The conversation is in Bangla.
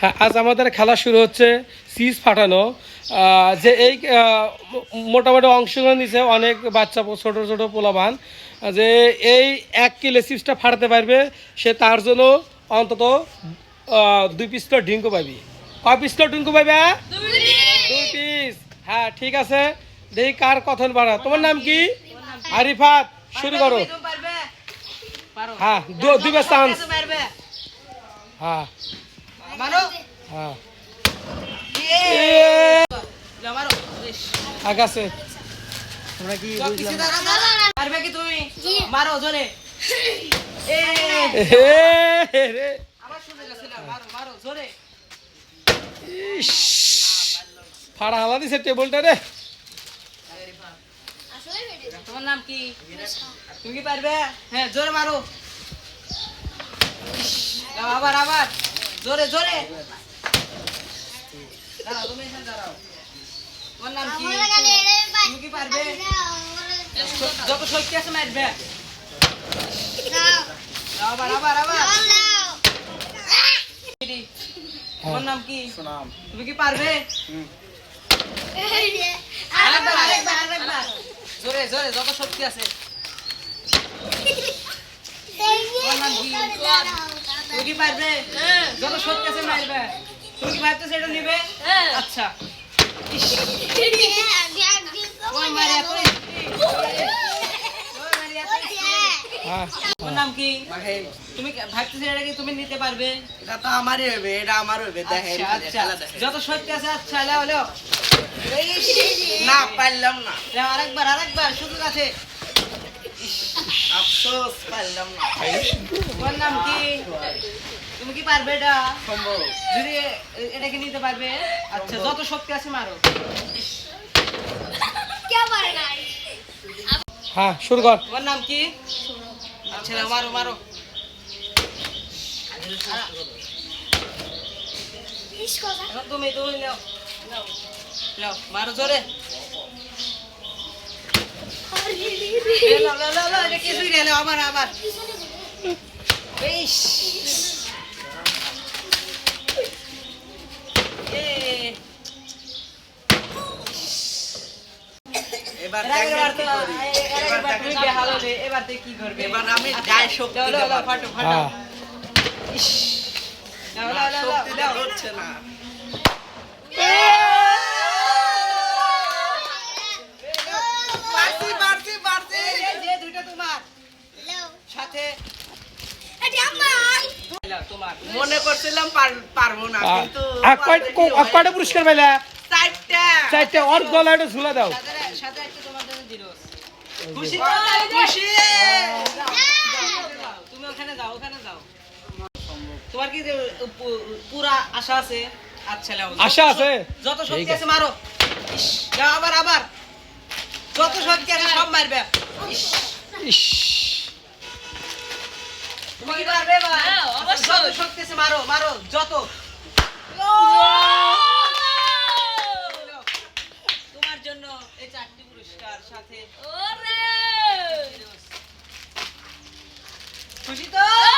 হ্যাঁ আজ আমাদের খেলা শুরু হচ্ছে সিজ ফাটানো। যে এই মোটামুটি অংশগ্রহণ দিচ্ছে অনেক বাচ্চা ছোট ছোট পোলাবান যে এই এক কিলো চিপসটা ফাটাতে পারবে সে তার জন্য অন্তত দুই পিস্তল ডিঙ্কু পাবি। কয় পিস্তল ডিঙ্কু পাবে দুই পিস হ্যাঁ ঠিক আছে। দেখি কার কথন বাড়া। তোমার নাম কি? আরিফাত। শুরু করো। পারো হ্যাঁ দু- দুইবার চান্স হ্যাঁ। আগাছে সব কিছু দাঁড়া, দাঁড়া। পারবে কি তুমি? মারো জোরে। ফাড়া হালা দিছে টেবিলটা রে। তোমার নাম কি? তুমি কি পারবে? হ্যাঁ জোরে মারো। আবার আবার। জোরে জোরে। দাঁড়াও তুমি এখানে দাঁড়াও। তোমার নাম কি? তুমি কি পারবে? যত শক্তি আছে মারবে। আবার আবার আবার। তোমার নাম কি? তুমি কি পারবে? আরেকবার আরেকবার আরেকবার জোরে জোরে যত শক্তি আছে। তুমি কি পারবে? যত শক্তি তুমি কি ভাবতেছো এটা নিবে? আচ্ছা। হ্যাঁ। তোমার নাম কি? তুমি ভাবতেছো এটা কি তুমি নিতে পারবে? এটা তো আমারই হবে এটা আমার হবে দেখেন আচ্ছা আচ্ছা। যত শক্তি আছে আচ্ছা লেও না পারলাম না। আরেকবার আরেকবার সুযোগ আছে। আফসোস পারলাম না। তোমার নাম কি? তুমি কি পারবে এটা? সম্ভব। যদি এটাকে নিতে পারবে? আচ্ছা যত শক্তি আছে মারো। হ্যাঁ শুরু কর। তোমার নাম কি? আচ্ছা মারো মারো। তুমি তুমি নাও। নাও মারো জোরে। আবার আবার। ইস। এ, এবার এর আগের বার দেখেন তো- কি করি এ- এর আগের বার তুমি বেহাল এবার কি করবে এবার আমি শক্তি। ফাটো, ফাটো। ইস। শক্তি হচ্ছে না মনে করছিলাম পারব না কিন্তু পুরস্কার পাইলা চারটা চারটে ওর গলা একটা ঝুলা দাও সাথে সাথে একটা তোমার জন্য দিল খুশি? খুশি! তুমি ওখানে যাও ওখানে যাও। তোমার কি পুরা আশা আছে? আচ্ছা আশা আছে? যত শক্তি আছে। মারো। যাও আবার আবার। যত শক্তি আছে সব মারবে। ইস, তুমি কি পারবে এবার? যত শক্তি আছে মারো মারো যত। চারটি পুরস্কার সাথে ওরে! খুশি তো!